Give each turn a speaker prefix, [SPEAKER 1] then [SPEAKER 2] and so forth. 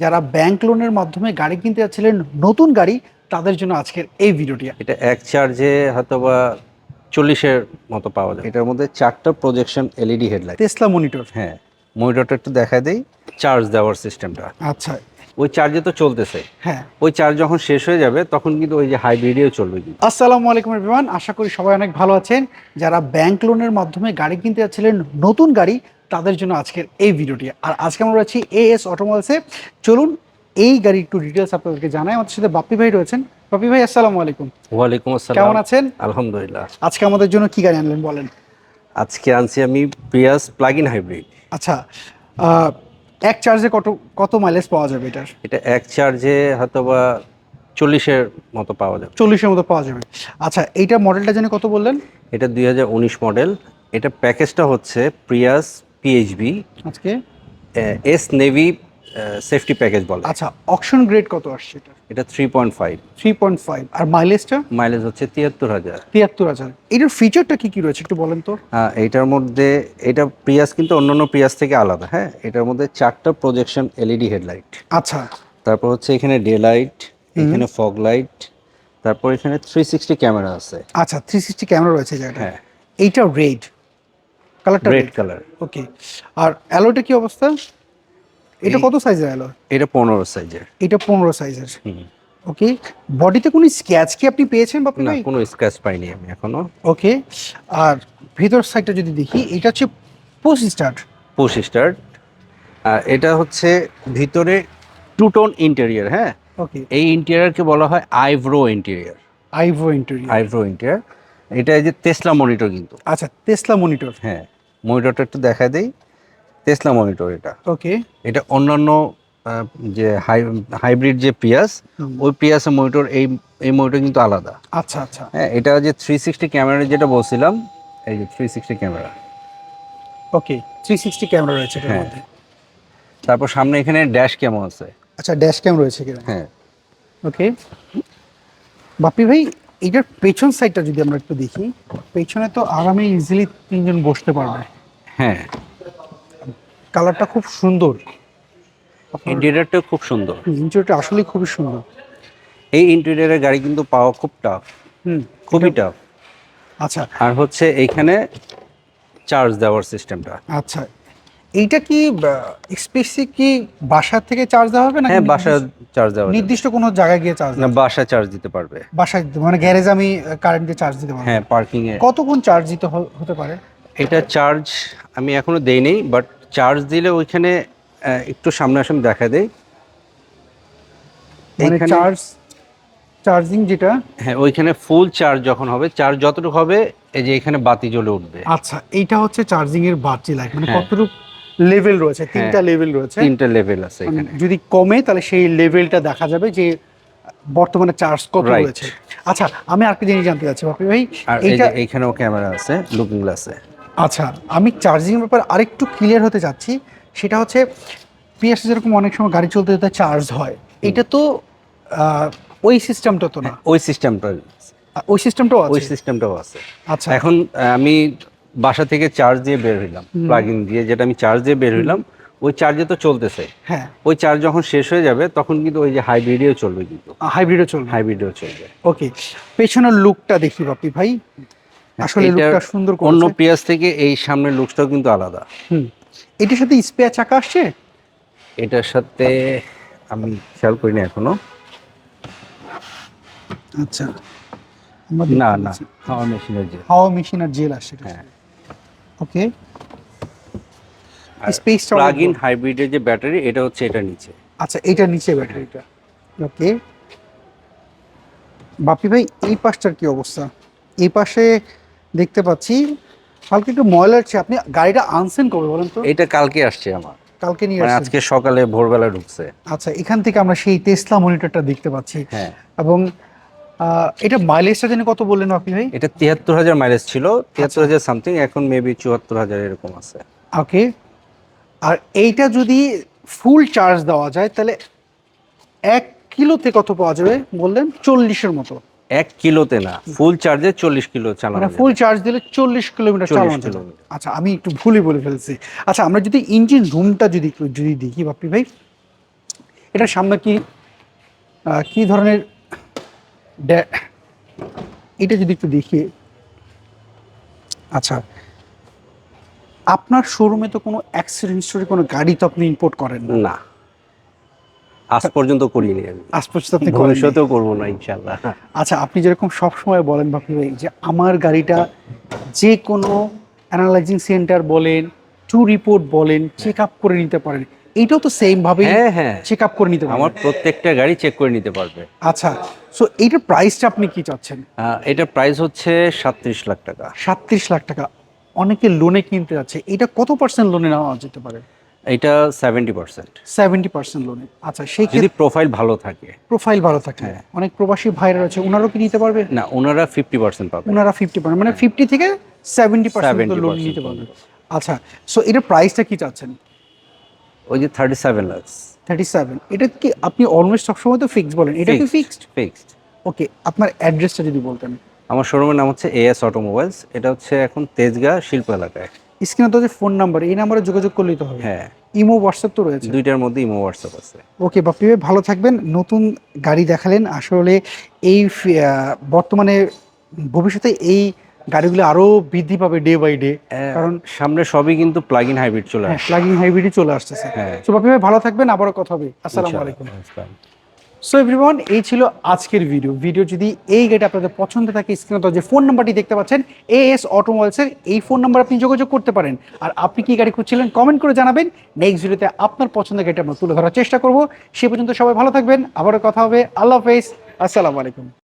[SPEAKER 1] যারা ব্যাংক লোনের মাধ্যমে গাড়ি কিনতে যাচ্ছিলেন নতুন গাড়ি তাদের জন্য আজকের এই ভিডিওটি
[SPEAKER 2] এটা এক চার্জে হয়তো বা চল্লিশের মতো পাওয়া যায় এটার মধ্যে চারটা projection LED headlight
[SPEAKER 1] Tesla monitor
[SPEAKER 2] হ্যাঁ মনিটরটা একটু দেখা দেই চার্জ দেওয়ার সিস্টেমটা
[SPEAKER 1] আচ্ছা।
[SPEAKER 2] ওই চার্জে তো চলতেছে।
[SPEAKER 1] হ্যাঁ।
[SPEAKER 2] ওই চার্জ যখন শেষ হয়ে যাবে তখন কিন্তু ওই যে হাইব্রিডেও চলবে কিন্তু।
[SPEAKER 1] আসসালামু আলাইকুম এভরিওয়ান আশা করি সবাই অনেক ভালো আছেন। যারা ব্যাংক লোনের মাধ্যমে গাড়ি কিনতে যাচ্ছিলেন নতুন গাড়ি তাদের জন্য আজকের এই ভিডিওটি। আর আজকে আমরা রয়েছি এএস অটোমোবাইলসে চলুন এই গাড়ি একটু ডিটেলস আপনাদেরকে জানাই। আমাদের সাথে বাপ্পি ভাই রয়েছেন। বাপ্পি ভাই আসসালামু আলাইকুম।
[SPEAKER 2] ওয়ালাইকুম আসসালাম।
[SPEAKER 1] কেমন আছেন?
[SPEAKER 2] আলহামদুলিল্লাহ।
[SPEAKER 1] আজকে আমাদের জন্য কি গাড়ি আনলেন বলেন?
[SPEAKER 2] আজকে আনছি আমি প্রিয়াস প্লাগ ইন হাইব্রিড
[SPEAKER 1] আচ্ছা এক চার্জে কত কত মাইলেজ পাওয়া যাবে এটার?
[SPEAKER 2] এটা এক চার্জে হয়তো বা চল্লিশের মতো পাওয়া যাবে।
[SPEAKER 1] চল্লিশের মতো পাওয়া যাবে। আচ্ছা এইটার মডেলটা জানি কত বললেন?
[SPEAKER 2] এটা দুই হাজার উনিশ মডেল এটা প্যাকেজটা হচ্ছে প্রিয়াস পিএইচবি
[SPEAKER 1] আজকে?
[SPEAKER 2] এস নেভি সেফটি প্যাকেজ বলে।
[SPEAKER 1] আচ্ছা অকশন গ্রেড কত আসছে এটা?
[SPEAKER 2] এটা three point five
[SPEAKER 1] three point five আর মাইলেজটা
[SPEAKER 2] মাইলেজ হচ্ছে তিয়াত্তর হাজার।
[SPEAKER 1] তিয়াত্তর হাজার। এটার ফিচারটা কি কি রয়েছে একটু বলেন তো।
[SPEAKER 2] হ্যাঁ এইটার মধ্যে এটা প্রিয়াস কিন্তু অন্যান্য প্রিয়াস থেকে আলাদা হ্যাঁ? এটার মধ্যে চারটা প্রজেকশন এলইডি হেডলাইট
[SPEAKER 1] আচ্ছা।
[SPEAKER 2] তারপর হচ্ছে এখানে ডে লাইট এখানে ফগ লাইট তারপর এখানে থ্রি সিক্সটি ক্যামেরা আছে।
[SPEAKER 1] আচ্ছা থ্রি সিক্সটি ক্যামেরা রয়েছে
[SPEAKER 2] হ্যাঁ।
[SPEAKER 1] এইটা রেড কালারটা
[SPEAKER 2] রেড কালার
[SPEAKER 1] ওকে আর অ্যালোটা কি অবস্থা? এটা কত সাইজের অ্যালো?
[SPEAKER 2] এটা পনেরো সাইজের
[SPEAKER 1] এটা পনেরো সাইজের ওকে বডিতে কোনো স্ক্যাচ কি আপনি পেয়েছেন বাপি
[SPEAKER 2] না কোনো স্ক্র্যাচ পাইনি আমি এখনও।
[SPEAKER 1] ওকে আর ভিতর সাইডটা যদি দেখি এটা হচ্ছে পোস্ট স্টার্ট
[SPEAKER 2] পুশ স্টার্ট আর এটা হচ্ছে ভিতরে টু টোন ইন্টেরিয়ার হ্যাঁ?
[SPEAKER 1] ওকে
[SPEAKER 2] এই ইন্টেরিয়ারকে বলা হয় ivory interior
[SPEAKER 1] ivory interior
[SPEAKER 2] ivory interior এটা এই যে তেসলা মনিটর কিন্তু।
[SPEAKER 1] আচ্ছা টেসলা মনিটর
[SPEAKER 2] হ্যাঁ। মনিটরটা একটু দেখা দেই। তেসলা মনিটর এটা।
[SPEAKER 1] ওকে
[SPEAKER 2] এটা অন্যান্য যে হাই হাইব্রিড যে পিয়াস ওই পিয়াসের মনিটর এই এই মনিটর কিন্তু আলাদা।
[SPEAKER 1] আচ্ছা আচ্ছা।
[SPEAKER 2] হ্যাঁ এটা যে থ্রি সিক্সটি ক্যামেরা যেটা বলছিলাম এই যে three sixty camera
[SPEAKER 1] okay three sixty camera রয়েছে এটার
[SPEAKER 2] হ্যাঁ।
[SPEAKER 1] মধ্যে।
[SPEAKER 2] তারপর সামনে এখানে ড্যাশ কেমন আছে।
[SPEAKER 1] আচ্ছা ড্যাশ ক্যাম রয়েছে কিনা
[SPEAKER 2] হ্যাঁ।
[SPEAKER 1] ওকে বাপি ভাই এইটার পেছন সাইডটা যদি আমরা একটু দেখি পেছনে তো আরামে ইজিলি তিনজন বসতে পারবে।
[SPEAKER 2] হ্যাঁ।
[SPEAKER 1] কালারটা খুব সুন্দর।
[SPEAKER 2] ইন্টেরিয়ারটা খুব সুন্দর।
[SPEAKER 1] ইন্টারটা আসলে খুবই সুন্দর।
[SPEAKER 2] এই ইন্টেরিয়ারের গাড়ি কিন্তু পাওয়া খুব টাফ
[SPEAKER 1] হুম
[SPEAKER 2] খুবই টাফ
[SPEAKER 1] আচ্ছা।
[SPEAKER 2] আর হচ্ছে এইখানে চার্জ দেওয়ার সিস্টেমটা
[SPEAKER 1] আচ্ছা। এইটা কি স্পেসিফিক কি বাসা থেকে চার্জ দেওয়া হবে না
[SPEAKER 2] হ্যাঁ বাসা চার্জ দেওয়া।
[SPEAKER 1] নির্দিষ্ট কোনো জায়গায় গিয়ে চার্জ
[SPEAKER 2] না বাসা চার্জ দিতে পারবে।
[SPEAKER 1] বাসায় মানে গ্যারেজ আমি কারেন্ট দিয়ে চার্জ দিতে পারব।
[SPEAKER 2] হ্যাঁ পার্কিং এ।
[SPEAKER 1] কতক্ষণ চার্জ দিতে হতে পারে?
[SPEAKER 2] এটা চার্জ আমি এখনও দেইনি বাট চার্জ দিলে ওইখানে একটু সামনাসামনি দেখা দেই।
[SPEAKER 1] মানে চার্জ চার্জিং যেটা
[SPEAKER 2] হ্যাঁ ওইখানে ফুল চার্জ যখন হবে চার্জ যতটুকু হবে এই যে এখানে বাতি জ্বলে উঠবে।
[SPEAKER 1] আচ্ছা এইটা হচ্ছে চার্জিং এর বাড়তি লাইট মানে
[SPEAKER 2] হ্যাঁ।
[SPEAKER 1] কতটুকু লেভেল রয়েছে তিনটা লেভেল রয়েছে।
[SPEAKER 2] তিনটা লেভেল আছে এখানে।
[SPEAKER 1] যদি কমে তাহলে সেই লেভেলটা দেখা যাবে যে বর্তমানে চার্জ কত রয়েছে। আচ্ছা আমি আর জিনিস জানতে চাচ্ছি বাপি ভাই। এইটা
[SPEAKER 2] এইখানেও ক্যামেরা আছে লুকিং গ্লাসে
[SPEAKER 1] আচ্ছা আমি চার্জিং ব্যাপার আরেকটু ক্লিয়ার হতে চাচ্ছি। সেটা হচ্ছে পিএস যেরকম অনেক সময় গাড়ি চলতে যেতে চার্জ হয় এটা তো ওই সিস্টেমটা তো না।
[SPEAKER 2] ওই সিস্টেমটা
[SPEAKER 1] ওই সিস্টেমটাও
[SPEAKER 2] হ্যাঁ। ওই সিস্টেমটাও আছে।
[SPEAKER 1] আচ্ছা।
[SPEAKER 2] এখন আমি বাসা থেকে চার্জ দিয়ে বের হইলাম প্লাগ ইন দিয়ে যেটা আমি চার্জ দিয়ে বের হইলাম ওই চার্জে তো চলতেছে।
[SPEAKER 1] হ্যাঁ।
[SPEAKER 2] ওই চার্জ যখন শেষ হয়ে যাবে তখন কিন্তু ওই যে হাইব্রিডেও চলবে কিন্তু।
[SPEAKER 1] হাইব্রিডও চলবে।
[SPEAKER 2] হাইব্রিডেও চলবে।
[SPEAKER 1] ওকে পেছনের লুকটা দেখি বাপি ভাই। আসলে লুকটা সুন্দর
[SPEAKER 2] অন্য পিয়াজ থেকে এই সামনের লুকসটাও কিন্তু আলাদা।
[SPEAKER 1] হুম। এটার সাথে স্পেয়ার চাকা আসছে?
[SPEAKER 2] এটার সাথে আমি খেয়াল করিনি এখনও।
[SPEAKER 1] আচ্ছা।
[SPEAKER 2] না না হাওয়া মেশিনের যে
[SPEAKER 1] হাওয়া মেশিন আর জেল আসছে
[SPEAKER 2] হ্যাঁ।
[SPEAKER 1] ওকে? স্পেসটা
[SPEAKER 2] প্লাগ ইন হাইব্রিডের যে ব্যাটারি এটা হচ্ছে এটা নিচে।
[SPEAKER 1] আচ্ছা এটা নিচে ব্যাটারিটা। ওকে? বাপি ভাই এই পাশটার কি অবস্থা? এই পাশে দেখতে পাচ্ছি হালকা একটু ময়লা হচ্ছে। আপনি গাড়িটা আনছেন কবে বলেন তো?
[SPEAKER 2] এটা কালকে আসছে আমার।
[SPEAKER 1] কালকে নিয়ে
[SPEAKER 2] মানে
[SPEAKER 1] আসছেন।
[SPEAKER 2] আজকে সকালে ভোরবেলা ঢুকছে।
[SPEAKER 1] আচ্ছা এখান থেকে আমরা সেই টেসলা মনিটরটা দেখতে পাচ্ছি।
[SPEAKER 2] হ্যাঁ।
[SPEAKER 1] এবং এটা মাইলেজটা জানি কত বললেন আপনি ভাই?
[SPEAKER 2] এটা তিয়াত্তর হাজার মাইলেজ ছিল তিয়াত্তর হাজার সামথিং এখন মেবি চুয়াত্তর হাজার এরকম আছে।
[SPEAKER 1] ওকে আর এইটা যদি ফুল চার্জ দেওয়া যায় তাহলে এক কিলোতে কত পাওয়া যাবে বললেন? চল্লিশের মতো।
[SPEAKER 2] এক কিলোতে না ফুল চার্জে চল্লিশ কিলো চালানো
[SPEAKER 1] মানে ফুল চার্জ দিলে চল্লিশ কিলোমিটার
[SPEAKER 2] 40
[SPEAKER 1] চালানো যাবে। আচ্ছা আমি একটু ভুলই বলে ফেলছি। আচ্ছা আমরা যদি ইঞ্জিন রুমটা যদি যদি দেখি বাপি ভাই এটার সামনে কি কি ধরনের এটা যদি একটু দেখি। আচ্ছা আপনার শোরুমে তো কোনো অ্যাক্সিডেন্ট হিস্টোরি কোনো গাড়ি তো আপনি ইম্পোর্ট করেন না।
[SPEAKER 2] না। আজ পর্যন্ত করিনি আমি।
[SPEAKER 1] আজ পর্যন্ত আপনি
[SPEAKER 2] ভবিষ্যতেও করব না ইনশাল্লাহ
[SPEAKER 1] আচ্ছা আপনি যেরকম সব সময় বলেন বাপি ভাই যে আমার গাড়িটা যে কোনো অ্যানালাইজিং সেন্টার বলেন টু রিপোর্ট বলেন চেক আপ করে নিতে পারেন। এইটাও তো সেম ভাবে
[SPEAKER 2] হ্যাঁ হ্যাঁ।
[SPEAKER 1] চেক আপ করে নিতে পারেন
[SPEAKER 2] আমার প্রত্যেকটা গাড়ি চেক করে নিতে পারবে।
[SPEAKER 1] আচ্ছা সো এইটার প্রাইসটা আপনি কি চাচ্ছেন?
[SPEAKER 2] এটার প্রাইস হচ্ছে সাতত্রিশ লাখ টাকা।
[SPEAKER 1] সাতত্রিশ লাখ টাকা। অনেকে লোনে কিনতে যাচ্ছে। এটা কত পার্সেন্ট লোনে নেওয়া যেতে পারে?
[SPEAKER 2] এটা সেভেন্টি পার্সেন্ট
[SPEAKER 1] সেভেন্টি পার্সেন্ট লোনে আচ্ছা সেই
[SPEAKER 2] যদি প্রোফাইল ভালো থাকে।
[SPEAKER 1] প্রোফাইল ভালো থাকে।
[SPEAKER 2] হ্যাঁ।
[SPEAKER 1] অনেক প্রবাসী ভাইরা আছে ওনারও কি নিতে পারবে?
[SPEAKER 2] না ওনারা ফিফটি পার্সেন্ট পাবে।
[SPEAKER 1] ওনারা ফিফটি পার্সেন্ট মানে ফিফটি থেকে সেভেন্টি পার্সেন্ট
[SPEAKER 2] 70%
[SPEAKER 1] লোন নিতে পারবে। আচ্ছা সো এটার প্রাইসটা কি চাচ্ছেন?
[SPEAKER 2] ওই যে thirty seven lux
[SPEAKER 1] thirty seven এটা কি আপনি অলমোস্ট সবসময় তো ফিক্স বলেন? এটা কি ফিক্সড
[SPEAKER 2] ফিক্সড
[SPEAKER 1] ওকে আপনার অ্যাড্রেসটা যদি বলতেন।
[SPEAKER 2] আমার শোরুমের নাম হচ্ছে এএস অটোমোবাইলস এটা হচ্ছে এখন তেজগাঁ শিল্প এলাকায়।
[SPEAKER 1] স্ক্রিনে তো যে ফোন নাম্বার এই নাম্বারে যোগাযোগ করলেই তো হবে।
[SPEAKER 2] হ্যাঁ।
[SPEAKER 1] ইমো হোয়াটসঅ্যাপ তো রয়েছে।
[SPEAKER 2] দুইটার মধ্যে ইমো হোয়াটসঅ্যাপ আছে।
[SPEAKER 1] ওকে বাপ্পি ভাই ভালো থাকবেন। নতুন গাড়ি দেখালেন। আসলে এই বর্তমানে ভবিষ্যতে এই গাড়িগুলো আরও বৃদ্ধি পাবে ডে বাই ডে কারণ
[SPEAKER 2] সামনে সবই কিন্তু প্লাগ ইন হাইব্রিড চলে
[SPEAKER 1] হ্যাঁ
[SPEAKER 2] আসে
[SPEAKER 1] প্লাগিং হাইব্রিডই চলে আসতেছে।
[SPEAKER 2] হ্যাঁ।
[SPEAKER 1] তো বাপ্পি ভাই ভালো থাকবেন আবারও কথা হবে। আসসালামু আলাইকুম। সো এভরিওয়ান এই ছিল আজকের ভিডিও ভিডিও যদি এই গাড়ি আপনাদের পছন্দ থাকে স্ক্রিনে তো যে ফোন নাম্বারটি দেখতে পাচ্ছেন এ এএস অটোমোবাইলসের এই ফোন নাম্বার আপনি যোগাযোগ করতে পারেন। আর আপনি কি গাড়ি খুঁজছিলেন কমেন্ট করে জানাবেন। নেক্সট ভিডিওতে আপনার পছন্দের গাড়িটা আমরা তুলে ধরার চেষ্টা করব। সে পর্যন্ত সবাই ভালো থাকবেন আবারও কথা হবে। আল্লাহ হাফেজ। আসসালামু আলাইকুম।